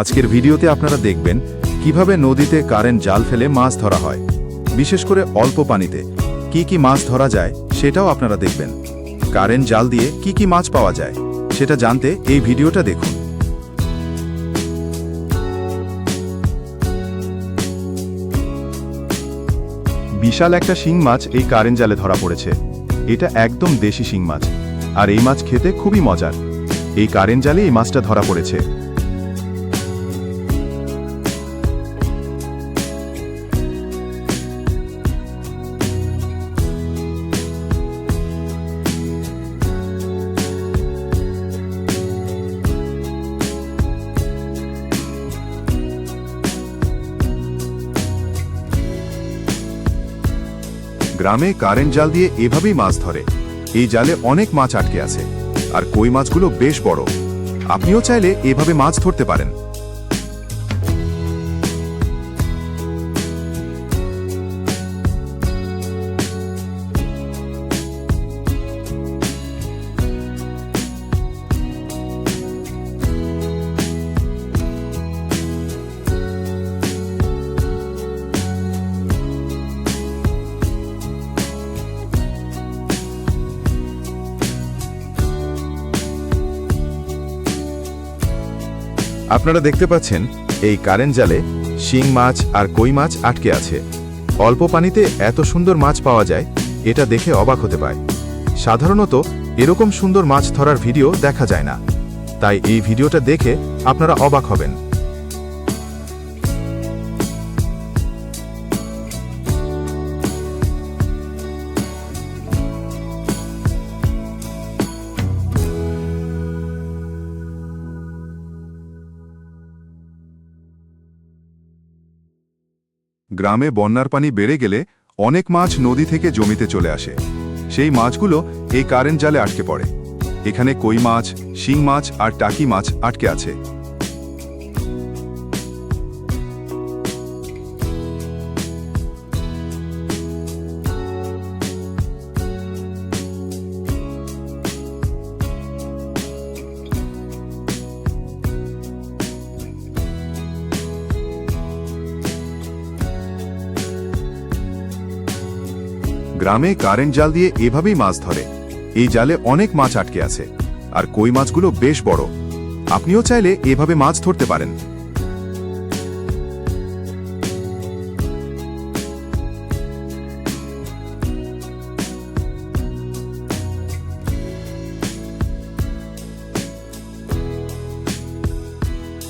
আজকের ভিডিওতে আপনারা দেখবেন কীভাবে নদীতে কারেন্ট জাল ফেলে মাছ ধরা হয়। বিশেষ করে অল্প পানিতে। কি কি মাছ ধরা যায়, সেটাও আপনারা দেখবেন। কারেন্ট জাল দিয়ে কি কি মাছ পাওয়া যায়, সেটা জানতে এই ভিডিওটা দেখুন। বিশাল একটা শিং মাছ এই কারেন্ট জালে ধরা পড়েছে। এটা একদম দেশি শিং মাছ। আর এই মাছ খেতে খুবই মজার। এই কারেন্ট জালে এই মাছটা ধরা পড়েছে। গ্রামে কারেন্ট জাল দিয়ে এভাবেই মাছ ধরে। এই জালে অনেক মাছ আটকে আছে। আর কই মাছগুলো বেশ বড়। আপনিও চাইলে এভাবে মাছ ধরতে পারেন। আপনারা দেখতে পাচ্ছেন, এই কারেন্ট জালে শিং মাছ আর কই মাছ আটকে আছে। অল্প পানিতে এত সুন্দর মাছ পাওয়া যায়, এটা দেখে অবাক হতে পায়। সাধারণত এরকম সুন্দর মাছ ধরার ভিডিও দেখা যায় না। তাই এই ভিডিওটা দেখে আপনারা অবাক হবেন। গ্রামে বন্যার পানি বেড়ে গেলে অনেক মাছ নদী থেকে জমিতে চলে আসে। সেই মাছগুলো এই কারেন্ট জালে আটকে পড়ে। এখানে কই মাছ, শিং মাছ আর টাকি মাছ আটকে আছে। গ্রামে কারেন্ট জাল দিয়ে এভাবেই মাছ ধরে। এই জালে অনেক মাছ আটকে আছে। আর কই মাছগুলো বেশ বড়। আপনিও চাইলে এভাবে মাছ ধরতে পারেন।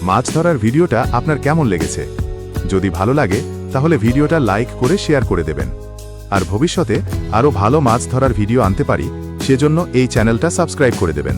মাছ ধরার ভিডিওটা আপনার কেমন লেগেছে? যদি ভালো লাগে, তাহলে ভিডিওটা লাইক করে শেয়ার করে দেবেন। আর ভবিষ্যতে আরও ভালো মাছ ধরার ভিডিও আনতে পারি, সেজন্য এই চ্যানেলটা সাবস্ক্রাইব করে দেবেন।